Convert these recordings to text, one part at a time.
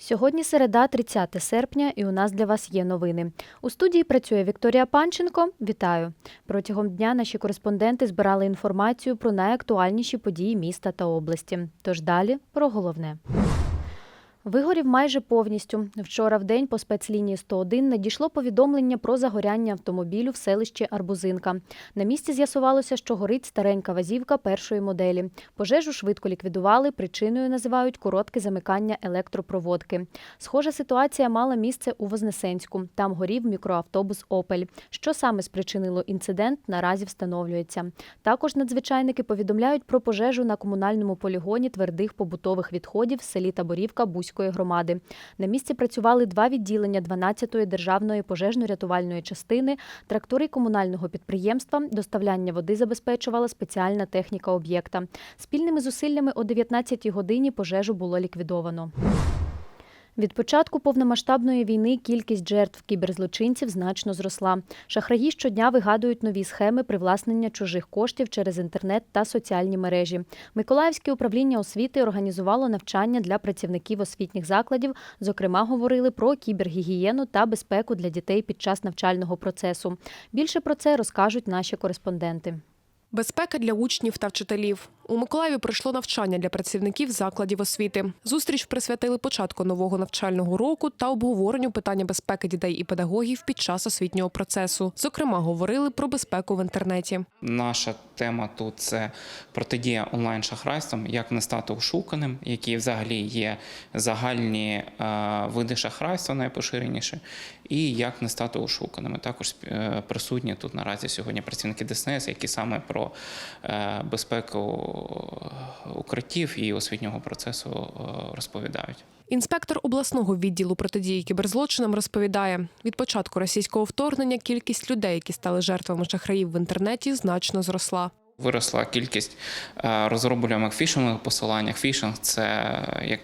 Сьогодні середа, 30 серпня, і у нас для вас є новини. У студії працює Вікторія Панченко. Вітаю! Протягом дня наші кореспонденти збирали інформацію про найактуальніші події міста та області. Тож далі про головне. Вигорів майже повністю. Вчора в день по спецлінії 101 надійшло повідомлення про загоряння автомобілю в селищі Арбузинка. На місці з'ясувалося, що горить старенька вазівка першої моделі. Пожежу швидко ліквідували. Причиною називають коротке замикання електропроводки. Схожа ситуація мала місце у Вознесенську. Там горів мікроавтобус Опель. Що саме спричинило інцидент, наразі встановлюється. Також надзвичайники повідомляють про пожежу на комунальному полігоні твердих побутових відходів в селі Таборівка Бузької громади. На місці працювали два відділення 12-ї державної пожежно-рятувальної частини, трактори комунального підприємства, доставляння води забезпечувала спеціальна техніка об'єкта. Спільними зусиллями о 19-й годині пожежу було ліквідовано. Від початку повномасштабної війни кількість жертв кіберзлочинців значно зросла. Шахраї щодня вигадують нові схеми привласнення чужих коштів через інтернет та соціальні мережі. Миколаївське управління освіти організувало навчання для працівників освітніх закладів. Зокрема, говорили про кібергігієну та безпеку для дітей під час навчального процесу. Більше про це розкажуть наші кореспонденти. Безпека для учнів та вчителів. У Миколаєві пройшло навчання для працівників закладів освіти. Зустріч присвятили початку нового навчального року та обговоренню питання безпеки дітей і педагогів під час освітнього процесу. Зокрема, говорили про безпеку в інтернеті. Наша тема тут це протидія онлайн шахрайствам, як не стати ошуканим, які взагалі є загальні е, види шахрайства найпоширеніші, і як не стати ошуканими. Також е, присутні тут наразі сьогодні працівники ДСНС, які саме про е, безпеку укриттів і освітнього процесу е, розповідають. Інспектор обласного відділу протидії кіберзлочинам розповідає: від початку російського вторгнення кількість людей, які стали жертвами шахраїв в інтернеті, значно зросла. Виросла кількість е, розроблюваних фішингових посилань. Фішинг це, як,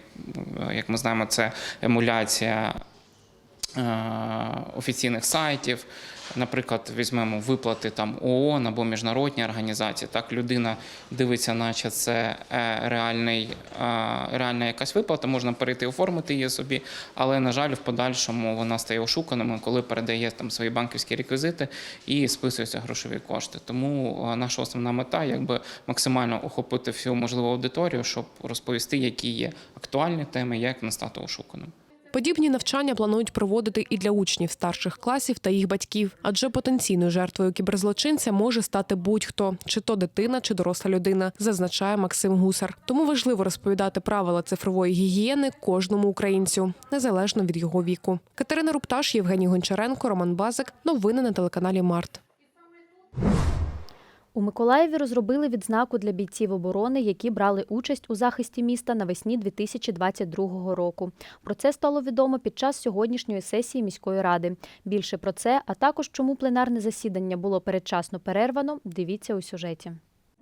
як ми знаємо, це емуляція офіційних сайтів. Наприклад, візьмемо виплати там ООН або міжнародні організації. Так, людина дивиться, наче це е, реальний, е, реальна якась виплата, можна перейти оформити її собі, але на жаль, в подальшому вона стає ошуканою, коли передає там свої банківські реквізити і списуються грошові кошти. Тому е, наша основна мета якби максимально охопити всю можливу аудиторію, щоб розповісти, які є актуальні теми, як не стати ошуканим. Подібні навчання планують проводити і для учнів старших класів та їх батьків, адже потенційною жертвою кіберзлочинця може стати будь-хто, чи то дитина, чи доросла людина, зазначає Максим Гусар. Тому важливо розповідати правила цифрової гігієни кожному українцю, незалежно від його віку. Катерина Рупташ, Євгеній Гончаренко, Роман Базик. Новини на телеканалі Март. У Миколаєві розробили відзнаку для бійців оборони, які брали участь у захисті міста навесні 2022 року. Про це стало відомо під час сьогоднішньої сесії міської ради. Більше про це, а також чому пленарне засідання було передчасно перервано. Дивіться у сюжеті.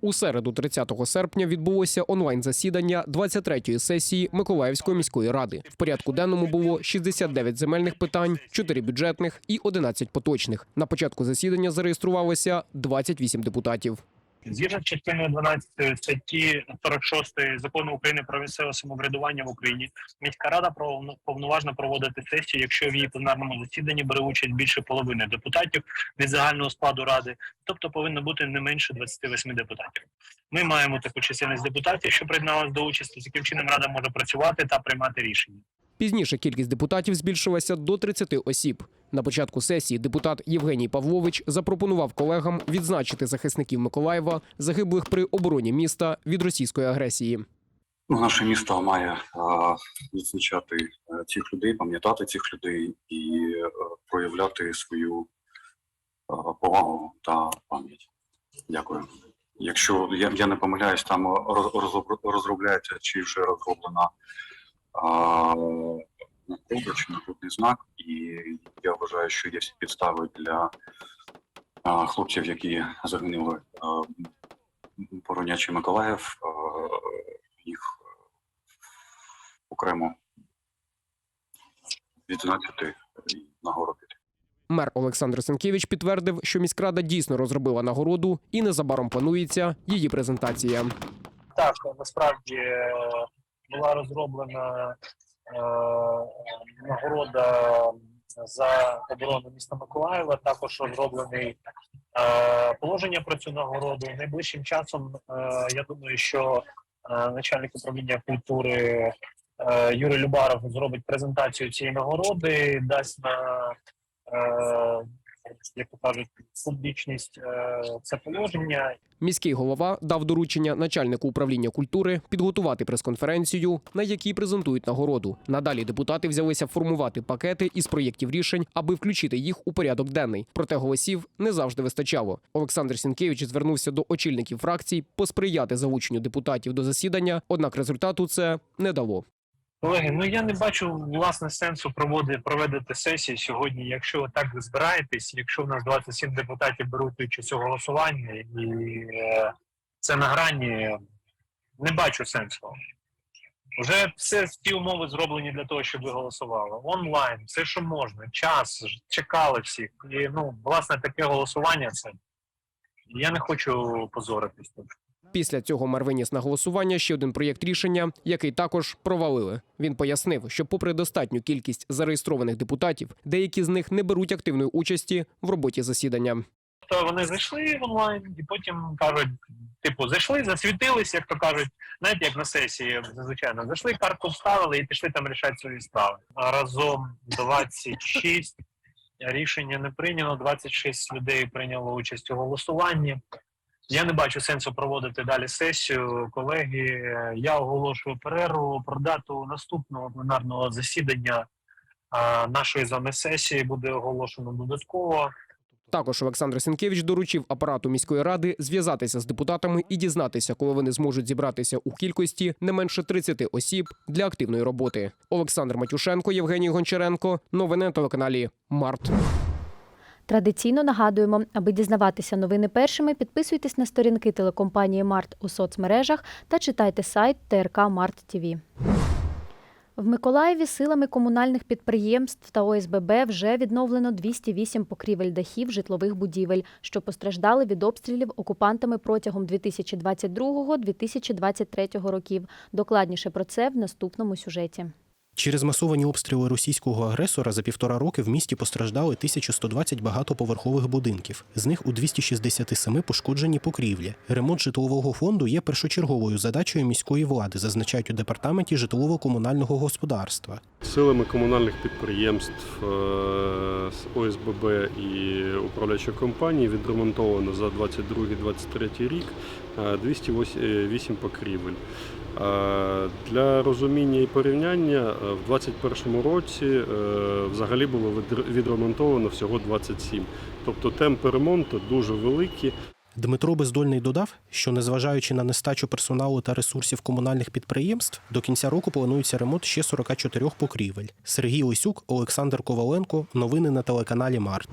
У середу, 30 серпня, відбулося онлайн-засідання 23-ї сесії Миколаївської міської ради. В порядку денному було 69 земельних питань, 4 бюджетних і 11 поточних. На початку засідання зареєструвалося 28 депутатів. Згідно з частиною 12 статті 46 закону України про місцеве самоврядування в Україні, міська рада повноважна проводити сесію, якщо в її пленарному засіданні бере участь більше половини депутатів від загального складу ради, тобто повинно бути не менше 28 депутатів. Ми маємо таку чисельність депутатів, що приєдналися до участі. Таким чином рада може працювати та приймати рішення. Пізніше кількість депутатів збільшилася до 30 осіб. На початку сесії депутат Євгеній Павлович запропонував колегам відзначити захисників Миколаєва, загиблих при обороні міста від російської агресії. Ну, наше місто має е, відзначати е, цих людей, пам'ятати цих людей і е, проявляти свою повагу та пам'ять. Дякую. Якщо я, я не помиляюсь, там роз, розробляється чи вже розроблена нагруда чи нагрудний знак, і я вважаю, що є всі підстави для е, хлопців, які загинули боронячи Миколаїв. е, їх окремо відзначити і нагородити. Мер Олександр Сенкевич підтвердив, що міськрада дійсно розробила нагороду і незабаром планується її презентація. Так, насправді е, була розроблена нагорода за оборону міста Миколаєва. Також розроблений е, положення про цю нагороду. Найближчим часом е, я думаю, що е, начальник управління культури е, Юрій Любаров зробить презентацію цієї нагороди, дасть на е, як то публічність е, це положення Міський голова дав доручення начальнику управління культури підготувати прес-конференцію, на якій презентують нагороду. Надалі депутати взялися формувати пакети із проєктів рішень, аби включити їх у порядок денний. Проте голосів не завжди вистачало. Олександр Сінкевич звернувся до очільників фракцій посприяти залученню депутатів до засідання. Однак результату це не дало. Колеги, ну я не бачу власне сенсу проводити проведити сесії сьогодні. Якщо ви так збираєтесь, якщо в нас 27 депутатів беруть участь у голосуванні, і е, це на грані, не бачу сенсу. Вже все ті умови зроблені для того, щоб ви голосували. Онлайн, все, що можна, час, чекали всіх. І ну, власне, таке голосування це. Я не хочу позоритись тут. Після цього Мер виніс на голосування ще один проєкт рішення, який також провалили. Він пояснив, що, попри достатню кількість зареєстрованих депутатів, деякі з них не беруть активної участі в роботі засідання. Тобто вони зайшли в онлайн і потім кажуть, типу, зайшли, засвітились, як то кажуть, знаєте, як на сесії зазвичай зайшли, картку вставили і пішли там рішати свої справи. Разом 26 рішення не прийнято, 26 людей прийняло участь у голосуванні. Я не бачу сенсу проводити далі сесію. Колеги, я оголошую перерву про дату наступного пленарного засідання нашої з вами сесії буде оголошено додатково. Також Олександр Сенкевич доручив апарату міської ради зв'язатися з депутатами і дізнатися, коли вони зможуть зібратися у кількості не менше 30 осіб для активної роботи. Олександр Матюшенко, Євгеній Гончаренко. Новини на телеканалі Март. Традиційно нагадуємо, аби дізнаватися новини першими, підписуйтесь на сторінки телекомпанії Март у соцмережах та читайте сайт ТРК Март ТВ. В Миколаєві силами комунальних підприємств та ОСББ вже відновлено 208 покрівель дахів житлових будівель, що постраждали від обстрілів окупантами протягом 2022-2023 років. Докладніше про це в наступному сюжеті. Через масовані обстріли російського агресора за півтора роки в місті постраждали 1120 багатоповерхових будинків. З них у 267 пошкоджені покрівлі. Ремонт житлового фонду є першочерговою задачею міської влади, зазначають у департаменті житлово-комунального господарства. Силами комунальних підприємств е, ОСББ і управляючої компанії відремонтовано за 22-23 рік е, 208 покрівель. Для розуміння і порівняння е, в 2021 році е, взагалі було відр- відремонтовано всього 27. Тобто темпи ремонту дуже великі. Дмитро Бездольний додав, що незважаючи на нестачу персоналу та ресурсів комунальних підприємств, до кінця року планується ремонт ще 44 покрівель. Сергій Лисюк, Олександр Коваленко. Новини на телеканалі Март.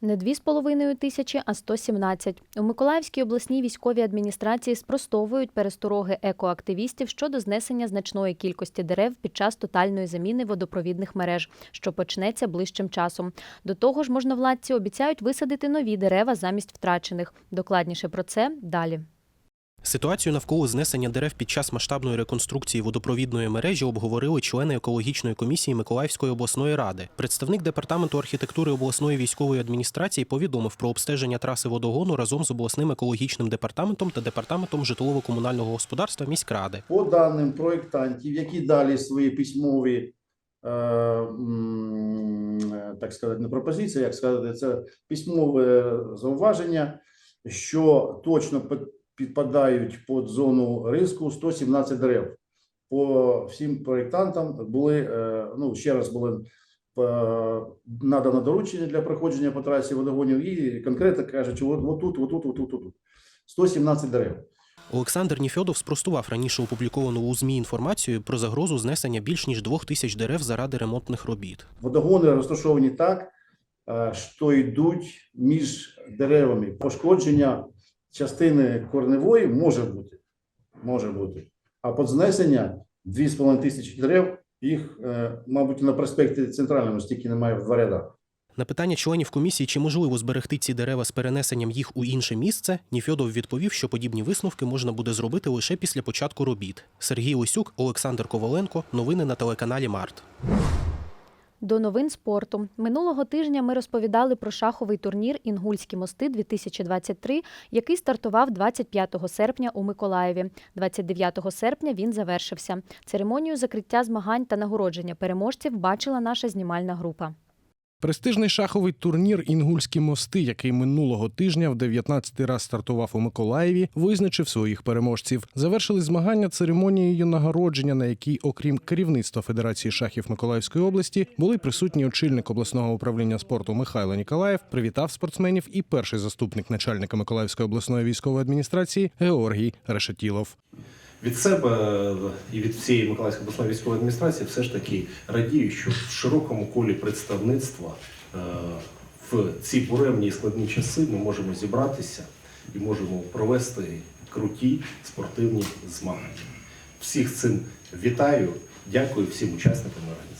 Не 2,5 тисячі, а 117. У Миколаївській обласній військовій адміністрації спростовують перестороги екоактивістів щодо знесення значної кількості дерев під час тотальної заміни водопровідних мереж, що почнеться ближчим часом. До того ж, можновладці обіцяють висадити нові дерева замість втрачених. Докладніше про це далі. Ситуацію навколо знесення дерев під час масштабної реконструкції водопровідної мережі обговорили члени екологічної комісії Миколаївської обласної ради. Представник департаменту архітектури обласної військової адміністрації повідомив про обстеження траси водогону разом з обласним екологічним департаментом та департаментом житлово-комунального господарства міськради. по даним проєктантів, які дали свої письмові, е, е, так сказати, не пропозиції, як сказати, це письмове зауваження, що точно підпадають під зону риску 117 дерев. По всім проєктантам були, е, ну, ще раз були е, надано доручення для проходження по трасі водогонів і конкретно кажуть, що отут, отут, отут, отут. 117 дерев. Олександр Ніфьодов спростував раніше опубліковану у ЗМІ інформацію про загрозу знесення більш ніж двох тисяч дерев заради ремонтних робіт. Водогони розташовані так, е, що йдуть між деревами. Пошкодження частини корневої може бути. Може бути. А під знесення 2,5 тисячі дерев, їх, е, мабуть, на проспекті Центральному стільки немає в два ряда. На питання членів комісії, чи можливо зберегти ці дерева з перенесенням їх у інше місце, Ніфьодов відповів, що подібні висновки можна буде зробити лише після початку робіт. Сергій Лисюк, Олександр Коваленко. Новини на телеканалі Март. До новин спорту минулого тижня ми розповідали про шаховий турнір Інгульські мости 2023, який стартував 25 серпня у Миколаєві. 29 серпня він завершився. Церемонію закриття змагань та нагородження переможців бачила наша знімальна група. Престижний шаховий турнір Інгульські мости, який минулого тижня в 19-й раз стартував у Миколаєві, визначив своїх переможців. Завершили змагання церемонією нагородження, на якій, окрім керівництва Федерації шахів Миколаївської області, були присутні очільник обласного управління спорту Михайло Ніколаєв, привітав спортсменів і перший заступник начальника Миколаївської обласної військової адміністрації Георгій Решетілов. Від себе і від всієї Миколаївської обласної військової адміністрації все ж таки радію, що в широкому колі представництва е, в ці буремні і складні часи ми можемо зібратися і можемо провести круті спортивні змагання. Всіх цим вітаю, дякую всім учасникам раді.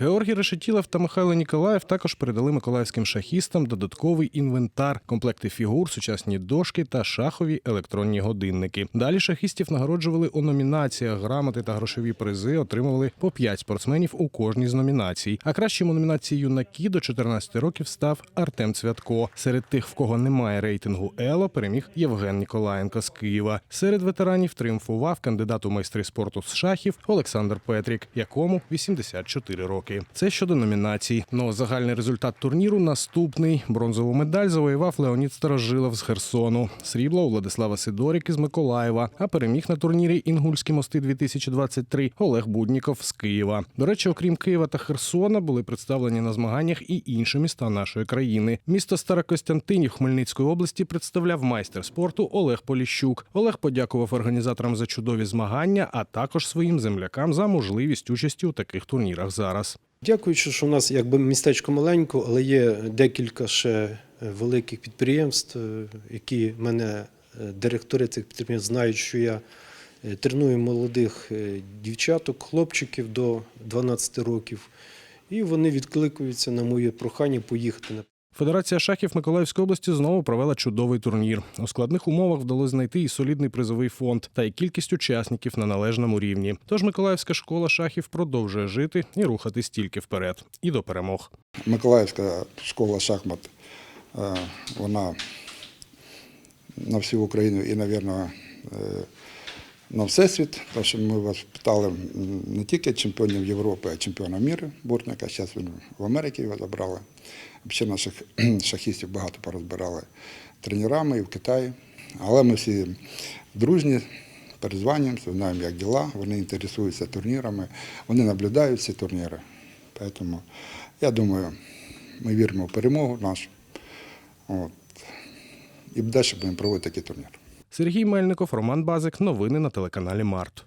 Георгій Решетілов та Михайло Ніколаєв також передали миколаївським шахістам додатковий інвентар, комплекти фігур, сучасні дошки та шахові електронні годинники. Далі шахістів нагороджували у номінаціях грамоти та грошові призи. Отримували по 5 спортсменів у кожній з номінацій. А кращим у номінації юнаки до 14 років став Артем Цвятко. Серед тих, в кого немає рейтингу Ело, переміг Євген Ніколаєнко з Києва. Серед ветеранів тріумфував кандидат у майстри спорту з шахів Олександр Петрік, якому 84 роки. Це щодо номінацій. Ну загальний результат турніру наступний. Бронзову медаль завоював Леонід Старожилов з Херсону. Срібло у Владислава Сидорік із Миколаєва. А переміг на турнірі Інгульські мости 2023 Олег Будніков з Києва. До речі, окрім Києва та Херсона, були представлені на змаганнях і інші міста нашої країни. Місто Старокостянтинів Хмельницької області представляв майстер спорту Олег Поліщук. Олег подякував організаторам за чудові змагання, а також своїм землякам за можливість участі у таких турнірах зараз. Дякуючи, що у нас якби містечко маленько, але є декілька ще е, великих підприємств, е, які мене е, директори цих підприємств знають, що я треную молодих дівчаток, хлопчиків до 12 років, і вони відкликуються на моє прохання поїхати на Федерація шахів Миколаївської області знову провела чудовий турнір. У складних умовах вдалося знайти і солідний призовий фонд, та й кількість учасників на належному рівні. Тож Миколаївська школа шахів продовжує жити і рухатись тільки вперед і до перемог. Миколаївська школа шахмат, е, вона на всю Україну і, мабуть, на всесвіт, тому що ми вас питали не тільки чемпіонів Європи, а й чемпіона світу Буртника. Зараз він в Америці його забрали. Взагалі наших шахістів багато порозбирали тренерами і в Китаї. Але ми всі дружні, перезванюємося, знаємо, як діла, вони інтересуються турнірами, вони наблюдають ці турніри. Тому я думаю, ми віримо в перемогу нашу. От. І далі будемо проводити такий турнір. Сергій Мельников, Роман Базик. Новини на телеканалі Март.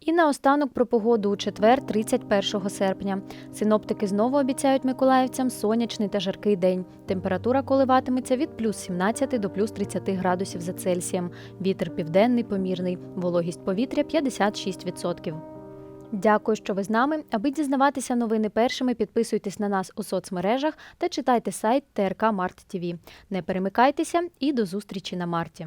І наостанок про погоду у четвер, 31 серпня. Синоптики знову обіцяють миколаївцям сонячний та жаркий день. Температура коливатиметься від плюс 17 до плюс 30 градусів за Цельсієм. Вітер південний помірний. Вологість повітря 56%. Дякую, що ви з нами. Аби дізнаватися новини першими, підписуйтесь на нас у соцмережах та читайте сайт ТРК Март ТВ. Не перемикайтеся і до зустрічі на марті.